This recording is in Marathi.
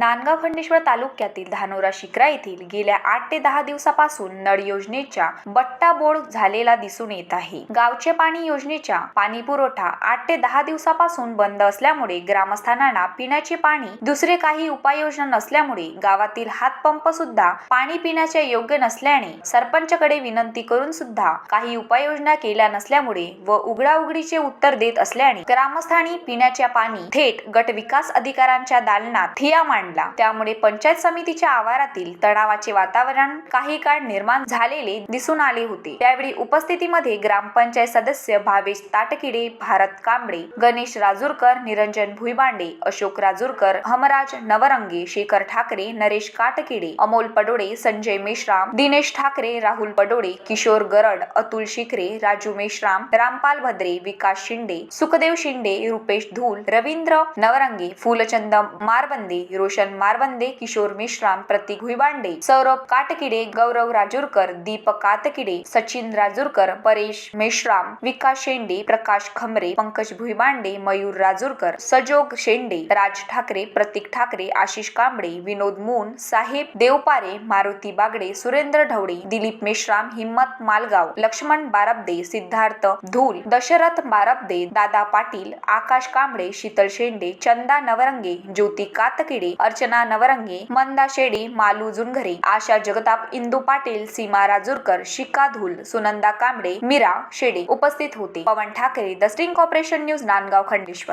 नांदगाव खंडेश्वर तालुक्यातील धानोरा शिक्रा येथील गेल्या आठ ते दहा दिवसापासून नळ योजनेच्या बट्टाबोळ झालेला दिसून येत आहे. गावचे पाणी योजनेच्या पाणी पुरवठा आठ ते दहा दिवसापासून बंद असल्यामुळे ग्रामस्थांना पिण्याचे पाणी दुसरे काही उपाययोजना नसल्यामुळे गावातील हातपंप सुद्धा पाणी पिण्याचे योग्य नसल्याने सरपंचकडे विनंती करून सुद्धा काही उपाययोजना केल्या नसल्यामुळे व उघडाउघडीचे उत्तर देत असल्याने ग्रामस्थांनी पिण्याच्या पाणी थेट गट विकास अधिकाऱ्यांच्या दालनात ठिया आणला. त्यामुळे पंचायत समितीच्या आवारातील तणावाचे वातावरण काही काळ निर्माण झालेले दिसून आले होते. त्यावेळी उपस्थितीमध्ये ग्रामपंचायत सदस्य भावेश ताटकिडे भारत कांबळे गणेश राजूरकर निरंजन भुईबांडे अशोक राजूरकर हमराज नवरंगे शेखर ठाकरे नरेश काटकिडे अमोल पडोळे संजय मेश्राम दिनेश ठाकरे राहुल पडोडे किशोर गरड अतुल शिखरे राजू मेश्राम रामपाल भद्रे विकास शिंदे सुखदेव शिंदे रुपेश धूल रवींद्र नवरंगे फुलचंद मारबंदे रोशन मारबंदे किशोर मेश्राम प्रतीक भुईबांडे सौरभ काटकिडे गौरव राजूरकर दीपक कातकिडे सचिन राजूरकर परेश मेश्राम विकास शेंडे प्रकाश खमरे पंकज भुईबांडे मयूर राजूरकर सजोग शेंडे राज ठाकरे प्रतीक ठाकरे आशिष कांबळे विनोद मून साहेब देवपारे मारुती बागडे सुरेंद्र ढवळे दिलीप मेश्राम हिम्मत मालगाव लक्ष्मण बारबदे सिद्धार्थ धूल दशरथ बारबदे दादा पाटील आकाश कांबळे शीतल शेंडे चंदा नवरंगे ज्योती कातकिडे अर्चना नवरंगी मंदा शेडे मालू जुनघरे आशा जगताप इंदू पाटील सीमा राजूरकर शिका धूल सुनंदा कांबडे मीरा शेडे उपस्थित होते. Pavan Thackeray the sting corporation news Nandgaon Khandeshwar.